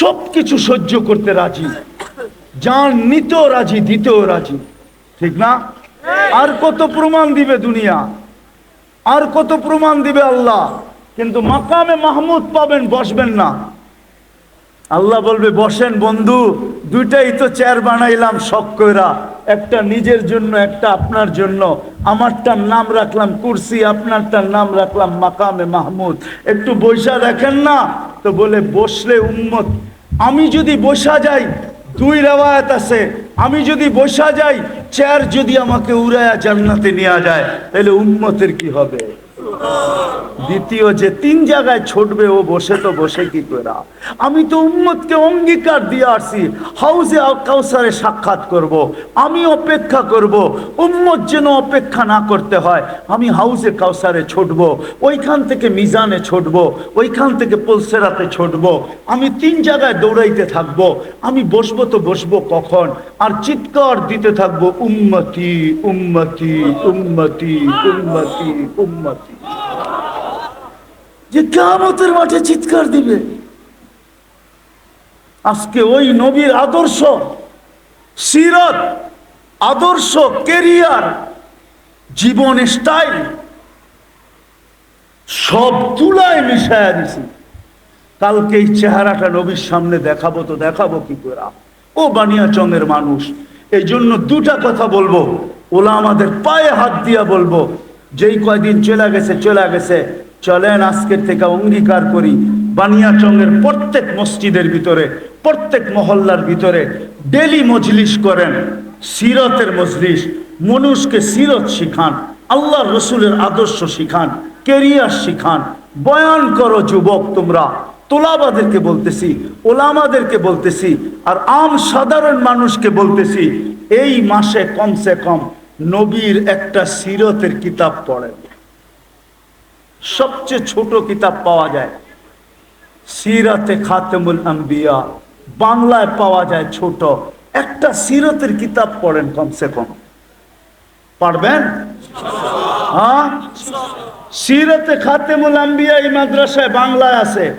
সব কিছু সহ্য করতে রাজি। যান নিতেও রাজি, দিতেও রাজি। ঠিক না? আর কত প্রমাণ দিবে দুনিয়া? আর কত প্রমাণ দিবে আল্লাহ? কিন্তু মাকামে মাহমুদ পাবেন, বসবেন না। আল্লাহ বলবে, বসেন বন্ধু, দুইটাই তো চেয়ার বানাইলাম শখ কইরা। একটা নিজের জন্য, একটা আপনার জন্য। আমারটার নাম রাখলাম কুরসি, আপনারটার নাম রাখলাম মাকামে মাহমুদ। একটু বৈশা দেখেন না? তো বলে, বসলে উম্মত। আমি যদি বসা যাই, দুই রেওয়ায়ত আছে। আমি যদি বসা যাই, চেয়ার যদি আমাকে উড়ায়া জান্নাতে নেওয়া যায়, তাহলে উম্মতের কি হবে? দ্বিতীয় যে তিন জায়গায় ছুটবে, ও বসে তো বসে কি করে আমি তো উম্মতকে অঙ্গীকার দিয়ে আসছি হাউসে কাউসারে সাক্ষাৎ করব। আমি অপেক্ষা করব। উম্মত যেন অপেক্ষা না করতে হয়, আমি হাউসে কাউসারে ছুটব, ওইখান থেকে মিজানে ছুটব, ওইখান থেকে পলসেরাতে ছুটব, আমি তিন জায়গায় দৌড়াইতে থাকব, আমি বসবো তো বসবো কখন আর চিৎকার দিতে থাকব, উম্মতি উম্মতি উম্মতি উম্মতি উম্মতি যে কামতের মাঠে চিৎকার দিবে। আজকে ওই নবীর আদর্শ, সিরত, আদর্শ, কেরিয়ার, জীবন স্টাইল সব তুলায় মিশায়া দিছি। কালকে এই চেহারাটা নবীর সামনে দেখাবো তো দেখাবো কি করে? ও বানিয়াচংয়ের মানুষ এই জন্য দুটা কথা বলব। ওলা আমাদের পায়ে হাত দিয়া বলব, যেই কয়দিন চলে গেছে চলে গেছে চলেন আজকের থেকে অঙ্গীকার করি। বানিয়াচংয়ের প্রত্যেক মসজিদের ভিতরে, প্রত্যেক মহল্লার ভিতরে ডেলি মজলিস করেন, সিরতের মজলিস, মানুষকে সিরত শিখান, আল্লাহ রসুলের আদর্শ শিখান, কেরিয়ার শিখান। বয়ান করো যুবক তোমরা, তোলাবাদেরকে বলতেছি, ওলামাদেরকে বলতেছি, আর আম সাধারণ মানুষকে বলতেছি, এই মাসে কমসে কম নবীর একটা সিরতের কিতাব পড়েন। সবচেয়ে ছোট কিতাব পাওয়া যায়। সিরাতে খাতেমুল আম্বিয়া, বাংলায় পাওয়া যায় ছোট। একটা সিরতের কিতাব পড়েন কমসে কম। পারবেন? হ্যাঁ? সিরতে খাতেমুল আম্বিয়া এই মাদ্রাসায় বাংলায় আছে।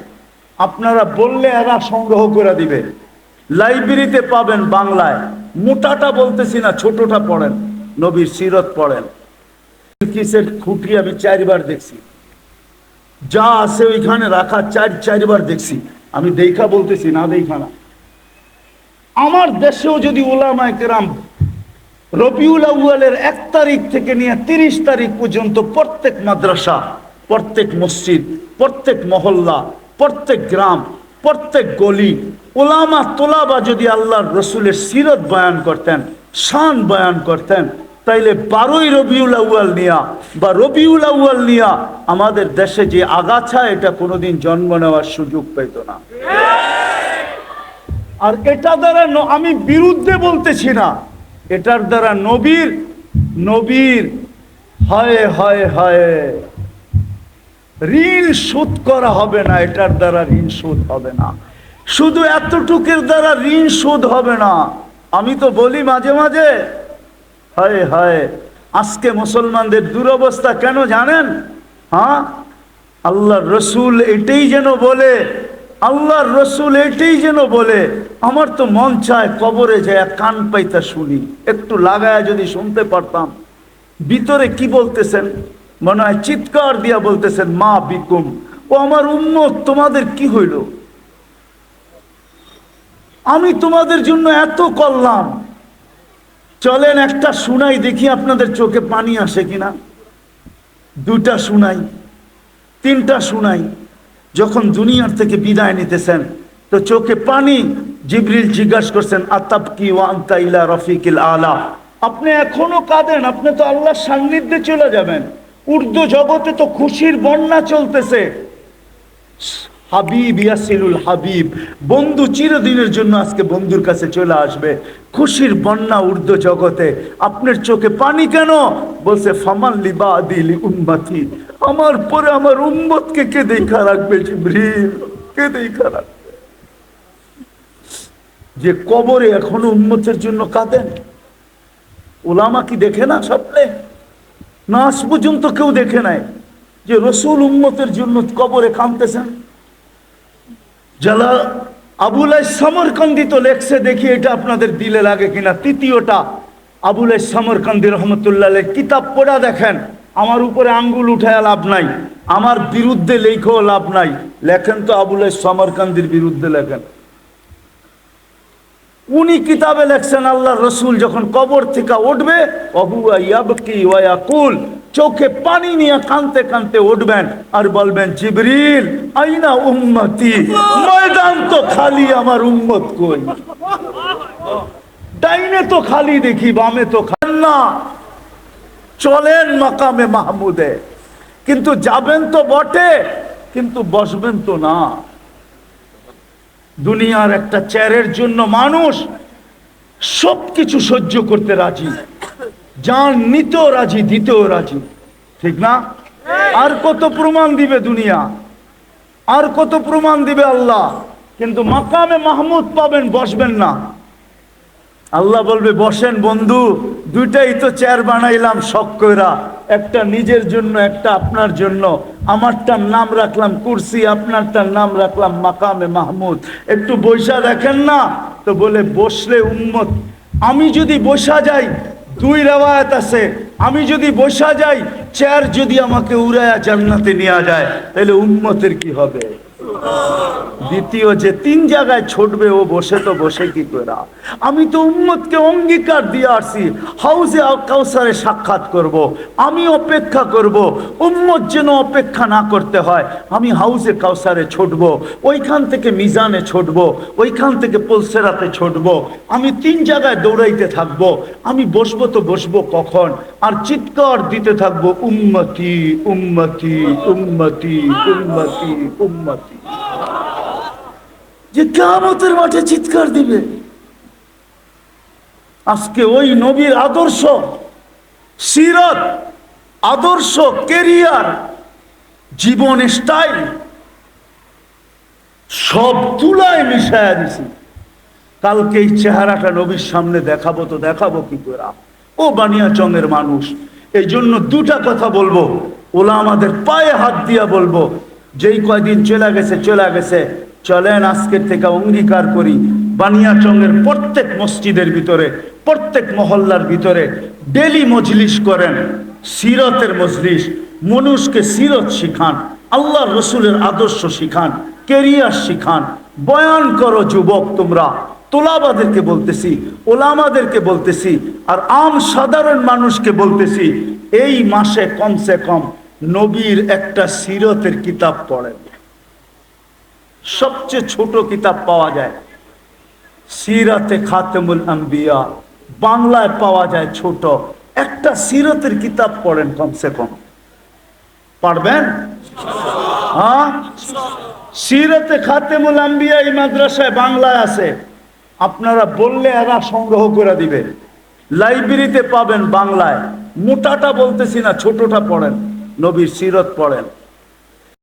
আপনারা বললে এরা সংগ্রহ করে দিবে। লাইব্রেরিতে পাবেন বাংলায়। মোটাটা বলতেছি না, ছোটটা পড়েন। নবীর সিরত পড়েন। কিসের খুঁটি আমি চারবার দেখছি। যা আছে ওইখানে রাখা, চার, চারবার দেখছি। আমি দেখা বলতেছি, না দেখা না। আমার দেশেও যদি ওলামায় কেরাম রবিউল আউয়ালের এক তারিখ থেকে নিয়ে তিরিশ তারিখ পর্যন্ত প্রত্যেক মাদ্রাসা, প্রত্যেক মসজিদ, প্রত্যেক মহল্লা, প্রত্যেক গ্রাম, প্রত্যেক গলি, ওলামা তোলাবা যদি আল্লাহর রসুলের সিরত বয়ান করতেন, শান বয়ান করতেন তাইলে বারোই রবিউল আউয়াল নিয়া বা রবিউল আউয়াল নিয়া আমাদের দেশে যে আগাছা, এটা কোনোদিন জন্ম নেওয়ার সুযোগ পেত না। আর এটা দ্বারা আমি বিরুদ্ধে বলতেছি না। এটার দ্বারা নবীর নবীর, হয় হয় হয়, ঋণ শোধ করা হবে না, এটার দ্বারা ঋণ শোধ হবে না। শুধু এতটুকের দ্বারা ঋণ শোধ হবে না। আমি তো বলি মাঝে মাঝে হায় হায়, আজকে মুসলমানদের দুরবস্থা কেন জানেন? হ্যাঁ? আল্লাহ রসুল এটাই যেন বলে, আল্লাহর রসুল এটাই যেন বলে, আমার তো মন চায় কবরে যায় কান পাইতা শুনি, একটু লাগায় যদি শুনতে পারতাম। ভিতরে কি বলতেছেন? মনে হয় চিৎকার দিয়া বলতেছেন, মা বিকুম, ও আমার উন্মত তোমাদের কি হইল? আমি তোমাদের জন্য এত করলাম। চলেন একটা শুনাই দেখি আপনাদের চোখে পানি আসে কিনা। দুটা শুনাই, তিনটা শুনাই, যখন দুনিয়ার থেকে বিদায় নিতেছেন, তো চোখে পানি, জিবরিল জিজ্ঞাসা করছেন আতাব কি ওয়ান্তা ইলা রফিকিল আলা। আপনি এখনও কাঁদেন, আপনি তো আল্লাহর সান্নিধ্যে চলে যাবেন। উর্দু জগতে তো খুশির বন্যা চলতেছে। হাবিব ইয়াসিরুল হাবিব, বন্ধু চিরদিনের জন্য আজকে বন্ধুর কাছে চলে আসবে। খুশির বন্যা উর্দু জগতে, আপনার চোখে পানি কেন? বলছে, ফামান লিবা আদিলি উম্মতি, আমার পরে আমার উম্মতকে কে দেখা রাখবে জিবরিল? কে দেখা রাখবে? যে কবরে এখনও উম্মতের জন্য কাঁদেন? ওলামা কি দেখে না স্বপ্নে? না আজ পর্যন্ত কেউ দেখে নাই যে রসুল উম্মতের জন্য কবরে কাঁদতেছেন? জালা আবুলাই সমরকান্দি তো লেখছে, দেখি এটা আপনাদের দিলে লাগে কিনা। তৃতীয়টা আবুলাই সমরকান্দি রহমতুল্লাহ কিতাব পড়া দেখেন, আমার উপরে আঙ্গুল উঠায় লাভ নাই, আমার বিরুদ্ধে লেখেও লাভ নাই। লেখেন তো আবুলাই সমরকান্দির বিরুদ্ধে লেখেন। উনি কিতাবে লেখছেন আল্লাহ রসুল যখন কবর থেকে উঠবে, অহুয়া ইয়াবকি ওয়াকুল চোখে পানি নিয়ে কানতে কানতে উঠবেন আর বলবেন, জিবরিল, আইনা উম্মতি? ময়দান তো খালি আমার উম্মত কই? ডাইনে তো খালি দেখি, বামে তো খান না, চলেন মাকামে মাহমুদে। কিন্তু যাবেন তো বটে, কিন্তু বসবেন তো না। দুনিয়ার একটা চেয়ারের জন্য মানুষ সব কিছু সহ্য করতে রাজি। যান নিতেও রাজি, দিতেও রাজি। ঠিক না? আর কত প্রমাণ দিবে দুনিয়া? আর কত প্রমাণ দিবে আল্লাহ? কিন্তু মাকামে মাহমুদ পাবেন, বসবেন না। আল্লাহ বলবে, বসেন বন্ধু, দুইটাই তো চেয়ার বানাইলাম শখ কইরা। একটা নিজের জন্য, একটা আপনার জন্য। আমারটার নাম রাখলাম কুরসি, আপনারটার নাম রাখলাম মাকামে মাহমুদ। একটু বৈশা দেখেন না? তো বলে, বসলে উম্মত। আমি যদি বসা যাই দুই রেওয়ায়ত আছে। আমি যদি বসা যাই, চেয়ার যদি আমাকে উড়ায়া জান্নাতে নেওয়া যায়, তাহলে উন্মতের কি হবে? দ্বিতীয় যে তিন জায়গায় ছুটবে, ও বসে তো বসে কি করে আমি তো উম্মতকে অঙ্গীকার দিয়ে আসছি হাউসে কাউসারে সাক্ষাৎ করব। আমি অপেক্ষা করব। উম্মত যেন অপেক্ষা না করতে হয়, আমি হাউসে কাউসারে ছুটব, ওইখান থেকে মিজানে ছুটব, ওইখান থেকে পলসেরাতে ছুটব, আমি তিন জায়গায় দৌড়াইতে থাকব, আমি বসবো তো বসবো কখন আর চিৎকার দিতে থাকব, উম্মতি উম্মতি উম্মতি উম্মতি উম্মতি যে কামতের মাঠে চিৎকার দিবে। আজকে ওই নবীর আদর্শ, সিরত, আদর্শ, কেরিয়ার, জীবন স্টাইল সব তুলায় মিশায়া দিছি। কালকে এই চেহারাটা নবীর সামনে দেখাবো তো দেখাবো কি করে? ও বানিয়া চঙের মানুষ, এই জন্য দুটা কথা বলব। ওলা আমাদের পায়ে হাত দিয়া বলব, যেই কয়দিন চলে গেছে চলে গেছে চলেন আজকের থেকে অঙ্গীকার করি। বানিয়াচঙ্গের প্রত্যেক মসজিদের ভিতরে, প্রত্যেক মহল্লার ভিতরে ডেলি মজলিস করেন, সিরতের মজলিস, মানুষকে সিরত শিখান, আল্লাহ রসুলের আদর্শ শিখান, কেরিয়ার শিখান। বয়ান করো যুবক তোমরা, তোলাবাদেরকে বলতেছি, ওলামাদেরকে বলতেছি, আর আম সাধারণ মানুষকে বলতেছি, এই মাসে কমসে কম নবীর একটা সিরতের কিতাব পড়েন। সবচেয়ে ছোট কিতাব পাওয়া যায়। সিরাতে খাতেমুল আম্বিয়া, বাংলায় পাওয়া যায় ছোট। একটা সিরতের কিতাব পড়েন কমসে কম। পারবেন? হ্যাঁ? সিরতে খাতেমুল আম্বিয়া এই মাদ্রাসায় বাংলায় আছে। আপনারা বললে এরা সংগ্রহ করে দিবে। লাইব্রেরিতে পাবেন বাংলায়। মোটাটা বলতেছি না, ছোটটা পড়েন। নবীর সিরত পড়েন।